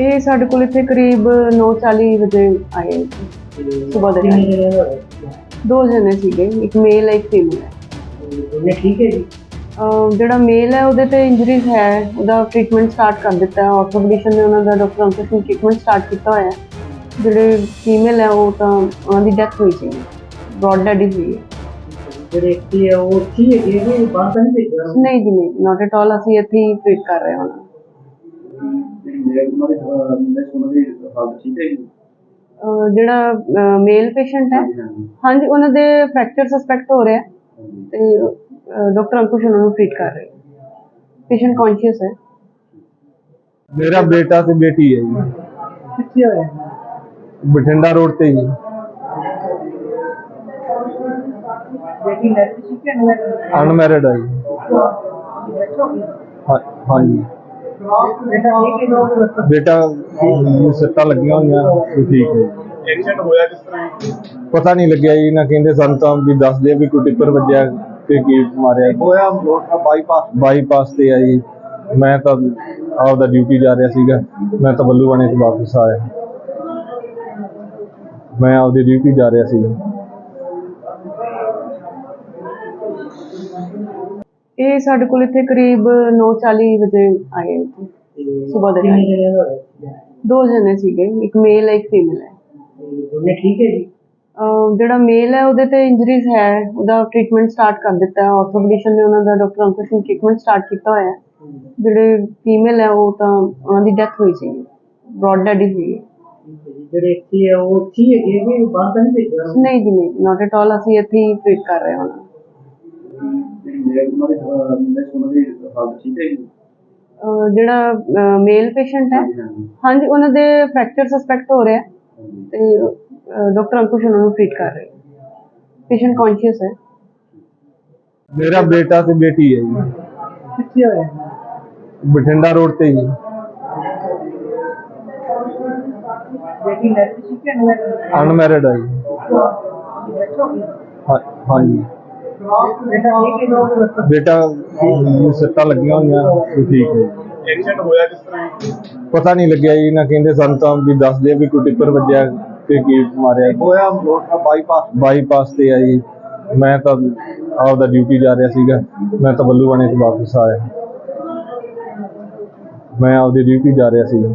ਇਹ ਸਾਡੇ ਕੋਲ ਇੱਥੇ ਕਰੀਬ 9:40 ਵਜੇ ਆਏ ਸੁਬਾਹ ਦੇ time। ਦੋ ਜਣੇ ਸੀਗੇ ਇੱਕ ਮੇਲ ਹੈ ਇੱਕ ਫੀਮੇਲ ਹੈ ਉਹਨੇ ਠੀਕ ਹੈ ਜੀ? ਅਹ ਜਿਹੜਾ ਮੇਲ ਹੈ ਉਹਦੇ ਤੇ ਇੰਜਰੀਜ਼ ਹੈ। ਉਹਦਾ ਟ੍ਰੀਟਮੈਂਟ ਸਟਾਰਟ ਕਰ ਦਿੱਤਾ ਹੈ। ਆਰਥੋਪੈਡਿਸ਼ਨ ਨੇ ਉਹਨਾਂ ਦਾ ਡਾਕਟਰ ਅੰਕੁਸ਼ ਨੇ ਟ੍ਰੀਟਮੈਂਟ ਸਟਾਰਟ ਕੀਤਾ ਹੋਇਆ ਹੈ। ਜਿਹੜੇ ਫੀਮੇਲ ਹੈ ਉਹ ਤਾਂ ਉਹਨਾਂ ਦੀ ਡੈਥ ਹੋਈ ਸੀ। ਬ੍ਰੌਡ ਡੈਡ ਹੀ ਹੋਈ ਹੈ। ਜਿਹੜੇ ਕੀ ਹੈ ਉਹ ਕੀ ਹੈ ਜੀ? ਇਹ ਬਾਹਰ ਤਾਂ ਨਹੀਂ ਭੇਜਿਆ? ਨਹੀਂ ਜੀ ਨਹੀਂ। ਨਾਟ ਐਟ ਆਲ ਅਸੀਂ ਇੱਥੇ ਹੀ ਟ੍ਰੀਟ ਕਰ ਰਹੇ ਹਾਂ ਉਹਨਾਂ ਨੂੰ। ਜਿਹੜਾ ਮੇਲ ਪੇਸ਼ੈਂਟ ਹੈ। ਹਾਂਜੀ ਉਹਨਾਂ ਦੇ ਫ੍ਰੈਕਚਰ ਸਸਪੈਕਟ ਹੋ ਰਿਹਾ ਹੈ ਤੇ ਡਾਕਟਰ ਅੰਕੁਸ਼ ਉਹਨਾਂ ਨੂੰ ਟ੍ਰੀਟ ਕਰ ਰਹੇ ਪੇਸ਼ੈਂਟ ਕੌਨਸ਼ੀਅਸ ਹੈ। ਮੇਰਾ ਬੇਟਾ ਤੇ ਬੇਟੀ ਹੈ ਜੀ। ਕਿੱਥੇ ਹੋਇਆ? ਬਠਿੰਡਾ ਰੋਡ ਤੇ ਜੀ। ਬੇਟੀ ਸੀ ਕਿ ਅਨਮੈਰਿਡ ਹੈ ਜੀ। ਹਾਂ- ਹਾਂਜੀ। ਬੇਟਾ ਸੱਟਾਂ ਲੱਗੀਆਂ ਹੋਈਆਂ ਤੇ ਠੀਕ ਹੈ। ਐਕਸੀਡੈਂਟ ਹੋਇਆ ਕਿਸ ਤਰ੍ਹਾਂ ਪਤਾ ਨਹੀਂ ਲੱਗਿਆ ਜੀ ਨਾ ਕਹਿੰਦੇ ਸਾਨੂੰ ਤਾਂ ਵੀ ਦੱਸਦੇ ਆ ਵੀ ਕੋਈ ਟਿੱਪਰ ਵੱਜਿਆ ਤੇ ਕੀ ਮਾਰਿਆ। ਹੋਇਆ ਮੋਟਰ ਬਾਈਪਾਸ ਬਾਈਪਾਸ ਤੇ ਆ ਜੀ ਮੈਂ ਤਾਂ ਆਪਦਾ ਡਿਊਟੀ ਜਾ ਰਿਹਾ ਸੀਗਾ। ਮੈਂ ਤਾਂ ਬੱਲੂ ਬਣੇ ਤੋਂ ਵਾਪਸ ਆਇਆ। ਮੈਂ ਆਪਦੀ ਡਿਊਟੀ ਜਾ ਰਿਹਾ ਸੀਗਾ। ਇਹ ਸਾਡੇ ਕੋਲ ਇੱਥੇ ਕਰੀਬ 9:40 ਵਜੇ ਆਏ ਇੱਥੇ। ਸੁਬਾਹ ਦੇ time। ਦੋ ਜਣੇ ਸੀਗੇ ਇੱਕ ਮੇਲ ਹੈ ਇੱਕ ਫੀਮੇਲ ਹੈ। ਉਹਨੇ ਠੀਕ ਹੈ ਜੀ? ਅਹ ਜਿਹੜਾ ਮੇਲ ਹੈ ਉਹਦੇ ਤੇ ਇੰਜਰੀਜ਼ ਹੈ। ਉਹਦਾ ਟ੍ਰੀਟਮੈਂਟ ਸਟਾਰਟ ਕਰ ਦਿੱਤਾ ਹੈ। ਆਰਥੋਪੈਡਿਸ਼ਨ ਨੇ ਉਹਨਾਂ ਦਾ ਡਾਕਟਰ ਅੰਕੁਸ਼ ਨੇ ਟ੍ਰੀਟਮੈਂਟ ਸਟਾਰਟ ਕੀਤਾ ਹੋਇਆ ਹੈ। ਜਿਹੜੇ ਫੀਮੇਲ ਹੈ ਉਹ ਤਾਂ ਉਹਨਾਂ ਦੀ ਡੈਥ ਹੋਈ ਸੀ ਬ੍ਰੌਡ ਡੈਡ ਹੀ ਹੋਈ ਹੈ ਜਿਹੜੇ ਕੀ ਹੈ ਉਹ ਕੀ ਹੈ ਜੀ ਇਹ ਬਾਹਰ ਤਾਂ ਨਹੀਂ ਭੇਜਿਆ? ਨਹੀਂ ਜੀ ਨਹੀਂ। ਨਾਟ ਐਟ ਆਲ ਅਸੀਂ ਇੱਥੇ ਹੀ ਟ੍ਰੀਟ ਕਰ ਰਹੇ ਹਾਂ ਉਹਨਾਂ ਨੂੰ। ਜਿਹੜਾ ਮੇਲ ਪੇਸ਼ੈਂਟ ਹੈ। ਹਾਂਜੀ ਉਹਨਾਂ ਦੇ ਫ੍ਰੈਕਚਰ ਸਸਪੈਕਟ ਹੋ ਰਿਹਾ ਹੈ ਤੇ ਡਾਕਟਰ ਅੰਕੁਸ਼ ਉਹਨਾਂ ਨੂੰ ਟ੍ਰੀਟ ਕਰ ਰਹੇ ਪੇਸ਼ੈਂਟ ਕੌਨਸ਼ੀਅਸ ਹੈ। ਮੇਰਾ ਬੇਟਾ ਤੇ ਬੇਟੀ ਹੈ ਜੀ। ਕਿੱਥੇ ਹੋਇਆ? ਬਠਿੰਡਾ ਰੋਡ ਤੇ ਜੀ। ਬੇਟੀ ਅਨਮੈਰਿਡ ਹੈ ਜੀ। ਹਾਂ- ਹਾਂਜੀ। ਬੇਟਾ ਸੱਟਾਂ ਲੱਗੀਆਂ ਹੋਈਆਂ ਤੇ ਠੀਕ ਹੈ। ਐਕਸੀਡੈਂਟ ਹੋਇਆ ਕਿਸ ਤਰ੍ਹਾਂ ਪਤਾ ਨਹੀਂ ਲੱਗਿਆ ਜੀ ਨਾ ਕਹਿੰਦੇ ਸਾਨੂੰ ਤਾਂ ਵੀ ਦੱਸਦੇ ਆ ਵੀ ਕੋਈ ਟਿੱਪਰ ਵੱਜਿਆ ਤੇ ਕੀ ਮਾਰਿਆ। ਹੋਇਆ ਮੋਟਰ ਬਾਈਪਾਸ ਬਾਈਪਾਸ ਤੇ ਆ ਜੀ ਮੈਂ ਤਾਂ ਆਪਦਾ ਡਿਊਟੀ ਜਾ ਰਿਹਾ ਸੀਗਾ। ਮੈਂ ਤਾਂ ਬੱਲੂ ਬਣੇ ਤੋਂ ਵਾਪਸ ਆਇਆ। ਮੈਂ ਆਪਦੀ ਡਿਊਟੀ ਜਾ ਰਿਹਾ ਸੀਗਾ।